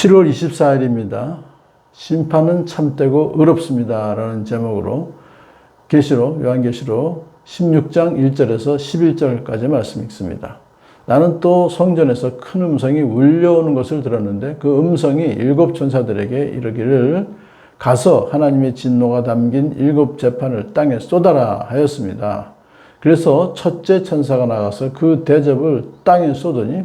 7월 24일입니다. 심판은 참되고 어렵습니다. 라는 제목으로 계시록, 요한계시록 16장 1절에서 11절까지 말씀 읽습니다. 나는 또 성전에서 큰 음성이 울려오는 것을 들었는데 그 음성이 일곱 천사들에게 이르기를 가서 하나님의 진노가 담긴 일곱 재판을 땅에 쏟아라 하였습니다. 그래서 첫째 천사가 나가서 그 대접을 땅에 쏟으니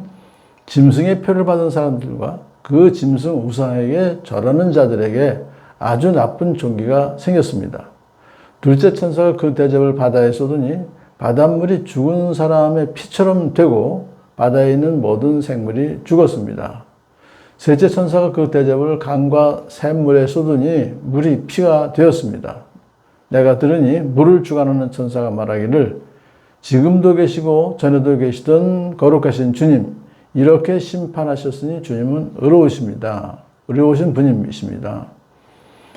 짐승의 표를 받은 사람들과 그 짐승 우상에게 절하는 자들에게 아주 나쁜 종기가 생겼습니다. 둘째 천사가 그 대접을 바다에 쏟으니 바닷물이 죽은 사람의 피처럼 되고 바다에 있는 모든 생물이 죽었습니다. 셋째 천사가 그 대접을 강과 샘물에 쏟으니 물이 피가 되었습니다. 내가 들으니 물을 주관하는 천사가 말하기를 지금도 계시고 전에도 계시던 거룩하신 주님 이렇게 심판하셨으니 주님은 의로우십니다. 의로우신 분이십니다.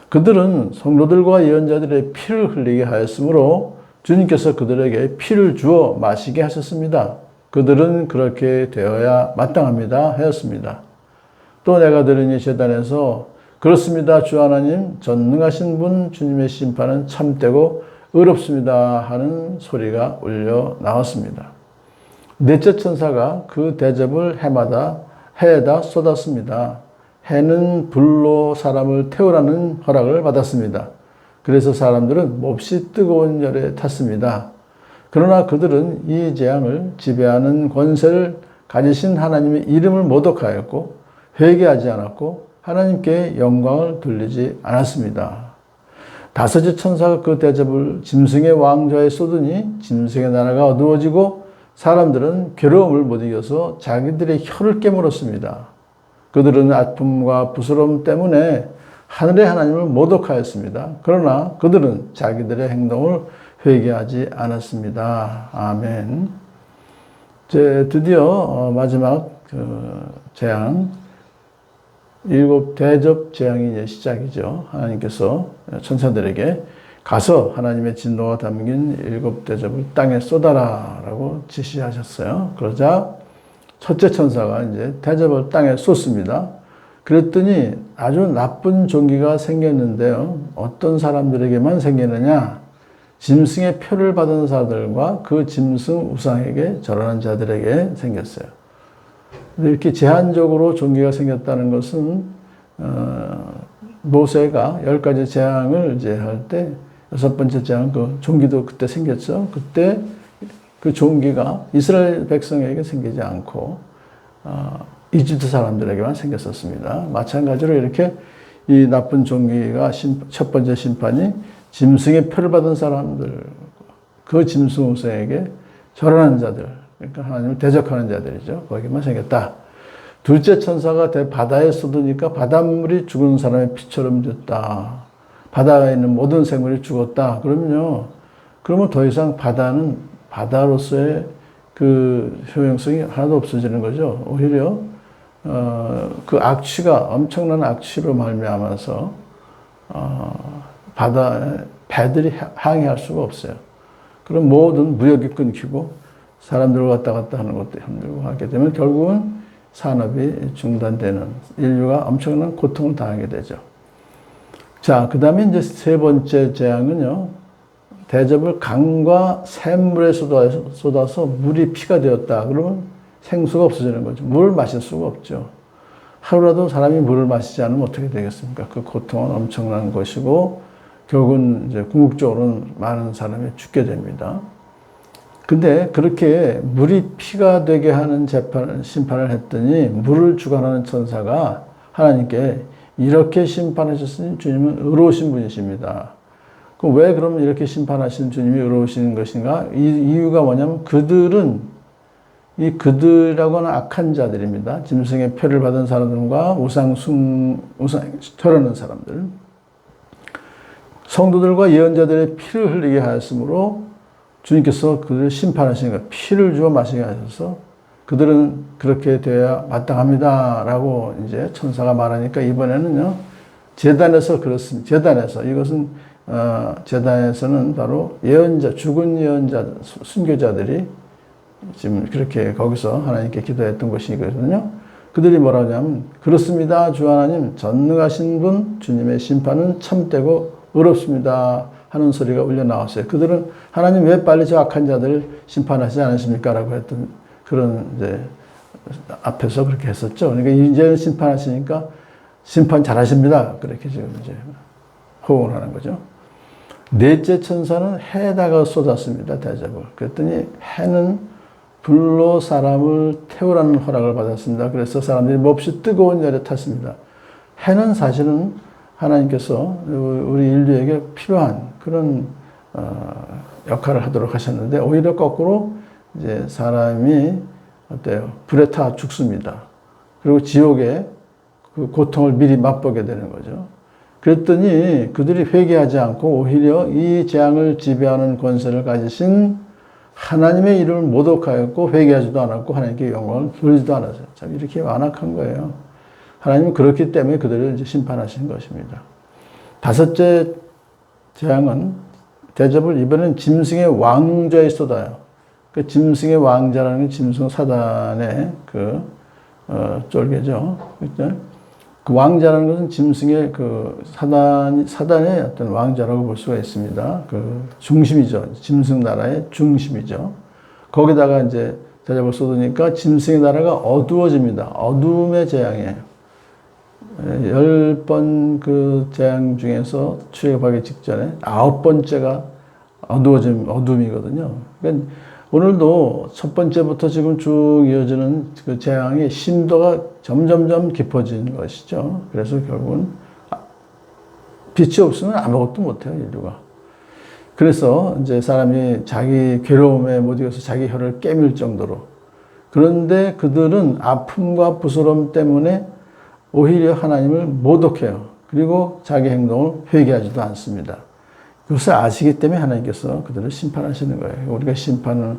그들은 성도들과 예언자들의 피를 흘리게 하였으므로 주님께서 그들에게 피를 주어 마시게 하셨습니다. 그들은 그렇게 되어야 마땅합니다. 하였습니다. 또 내가 들으니 재단에서 그렇습니다. 주 하나님 전능하신 분 주님의 심판은 참되고 의롭습니다. 하는 소리가 울려 나왔습니다. 넷째 천사가 그 대접을 해마다 해에다 쏟았습니다. 해는 불로 사람을 태우라는 허락을 받았습니다. 그래서 사람들은 몹시 뜨거운 열에 탔습니다. 그러나 그들은 이 재앙을 지배하는 권세를 가지신 하나님의 이름을 모독하였고 회개하지 않았고 하나님께 영광을 돌리지 않았습니다. 다섯째 천사가 그 대접을 짐승의 왕좌에 쏟으니 짐승의 나라가 어두워지고 사람들은 괴로움을 못 이겨서 자기들의 혀를 깨물었습니다. 그들은 아픔과 부스러움 때문에 하늘의 하나님을 모독하였습니다. 그러나 그들은 자기들의 행동을 회개하지 않았습니다. 아멘. 제 드디어 어, 마지막 그 재앙 일곱 대접 재앙이 이제 시작이죠. 하나님께서 천사들에게 가서 하나님의 진노가 담긴 일곱 대접을 땅에 쏟아라 라고 지시하셨어요. 그러자 첫째 천사가 이제 대접을 땅에 쏟습니다. 그랬더니 아주 나쁜 종기가 생겼는데요. 어떤 사람들에게만 생기느냐? 짐승의 표를 받은 자들과 그 짐승 우상에게 절하는 자들에게 생겼어요. 이렇게 제한적으로 종기가 생겼다는 것은 어, 모세가 열 가지 재앙을 이제 할 때 여섯 번째 재앙 그 종기도 그때 생겼죠. 그때 그 종기가 이스라엘 백성에게 생기지 않고 어, 이집트 사람들에게만 생겼었습니다. 마찬가지로 이렇게 이 나쁜 종기가 심, 첫 번째 심판이 짐승의 표를 받은 사람들, 그 짐승 우상에게 절하는 자들, 그러니까 하나님을 대적하는 자들이죠. 거기만 생겼다. 둘째 천사가 바다에 쏟으니까 바닷물이 죽은 사람의 피처럼 됐다. 바다에 있는 모든 생물이 죽었다. 그러면요. 그러면 더 이상 바다는 바다로서의 그 효용성이 하나도 없어지는 거죠. 오히려 어, 그 악취가 엄청난 악취로 말미암아서 어, 바다 배들이 항해할 수가 없어요. 그럼 모든 무역이 끊기고 사람들 왔다 갔다 하는 것도 힘들고 하게 되면 결국은 산업이 중단되는 인류가 엄청난 고통을 당하게 되죠. 자, 그 다음에 이제 세 번째 재앙은요. 대접을 강과 샘물에 쏟아서, 쏟아서 물이 피가 되었다. 그러면 생수가 없어지는 거죠. 물을 마실 수가 없죠. 하루라도 사람이 물을 마시지 않으면 어떻게 되겠습니까? 그 고통은 엄청난 것이고, 결국은 이제 궁극적으로는 많은 사람이 죽게 됩니다. 근데 그렇게 물이 피가 되게 하는 재판, 심판을 했더니 물을 주관하는 천사가 하나님께 이렇게 심판하셨으니 주님은 의로우신 분이십니다. 그럼 왜 그러면 이렇게 심판하신 주님이 의로우신 것인가? 이 이유가 뭐냐면 그들은 이 그들이라고 하는 악한 자들입니다. 짐승의 표를 받은 사람들과 우상 숭, 우상, 절하는 사람들. 성도들과 예언자들의 피를 흘리게 하였으므로 주님께서 그들을 심판하시는 거 피를 주어 마시게 하셔서 그들은 그렇게 되어야 마땅합니다. 라고 이제 천사가 말하니까 이번에는요, 재단에서 그렇습니다. 재단에서. 이것은, 어, 재단에서는 바로 예언자, 죽은 예언자, 순교자들이 지금 그렇게 거기서 하나님께 기도했던 것이거든요. 그들이 뭐라 하냐면 그렇습니다. 주 하나님 전능하신 분 주님의 심판은 참되고 어렵습니다. 하는 소리가 울려 나왔어요. 그들은 하나님 왜 빨리 저 악한 자들을 심판하지 않으십니까? 라고 했던 그런 이제 앞에서 그렇게 했었죠. 그러니까 이제는 심판하시니까 심판 잘하십니다. 그렇게 지금 이제 호응을 하는 거죠. 넷째 천사는 해에다가 쏟았습니다. 대접을. 그랬더니 해는 불로 사람을 태우라는 허락을 받았습니다. 그래서 사람들이 몹시 뜨거운 열에 탔습니다. 해는 사실은 하나님께서 우리 인류에게 필요한 그런 어, 역할을 하도록 하셨는데 오히려 거꾸로 이제 사람이 어때요? 불에 타 죽습니다. 그리고 지옥의 그 고통을 미리 맛보게 되는 거죠. 그랬더니 그들이 회개하지 않고 오히려 이 재앙을 지배하는 권세를 가지신 하나님의 이름을 모독하였고 회개하지도 않았고 하나님께 영광을 돌리지도 않았어요. 참 이렇게 완악한 거예요. 하나님은 그렇기 때문에 그들을 이제 심판하신 것입니다. 다섯째 재앙은 대접을 이번엔 짐승의 왕좌에 쏟아요. 그 짐승의 왕자라는 게 짐승 사단의 그 어, 쫄개죠. 그죠? 그 왕자라는 것은 짐승의 그 사단 사단의 어떤 왕자라고 볼 수가 있습니다. 그 중심이죠. 짐승 나라의 중심이죠. 거기다가 이제 대접을 쏟으니까 짐승의 나라가 어두워집니다. 어둠의 재앙이에요. 열 번 그 재앙 중에서 출애굽하기 직전에 아홉 번째가 어두워짐, 어둠이거든요. 그러니까 오늘도 첫 번째부터 지금 쭉 이어지는 그 재앙의 심도가 점점점 깊어지는 것이죠. 그래서 결국은 빛이 없으면 아무것도 못해요, 인류가. 그래서 이제 사람이 자기 괴로움에 못 이겨서 자기 혀를 깨물 정도로. 그런데 그들은 아픔과 부스럼 때문에 오히려 하나님을 모독해요. 그리고 자기 행동을 회개하지도 않습니다. 그것을 아시기 때문에 하나님께서 그들을 심판하시는 거예요. 우리가 심판을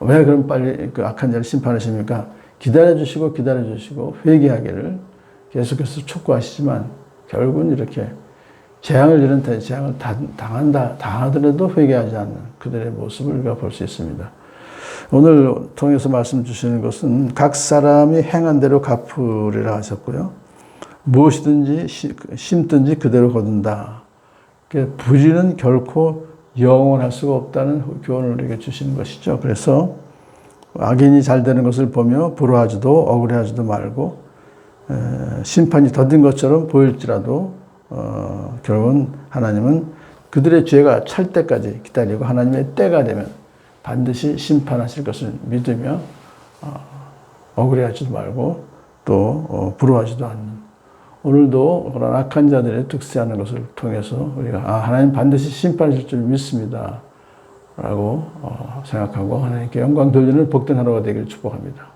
왜 그럼 빨리 그 악한 자를 심판하십니까? 기다려 주시고 기다려 주시고 회개하기를 계속해서 촉구하시지만 결국은 이렇게 재앙을 이런 재앙을 당한다 당하더라도 회개하지 않는 그들의 모습을 우리가 볼 수 있습니다. 오늘 통해서 말씀 주시는 것은 각 사람이 행한 대로 갚으리라 하셨고요. 무엇이든지 심든지 그대로 거둔다. 부지는 결코 영원할 수가 없다는 교훈을 우리에게 주시는 것이죠. 그래서 악인이 잘 되는 것을 보며 부러워하지도 억울해하지도 말고 심판이 더딘 것처럼 보일지라도 어, 결국은 하나님은 그들의 죄가 찰 때까지 기다리고 하나님의 때가 되면 반드시 심판하실 것을 믿으며 어, 억울해하지도 말고 또 어, 부러워하지도 않는 오늘도 그런 악한 자들의 득세하는 것을 통해서 우리가 아, 하나님 반드시 심판하실 줄 믿습니다. 라고 어, 생각하고 하나님께 영광 돌리는 복된 하루가 되기를 축복합니다.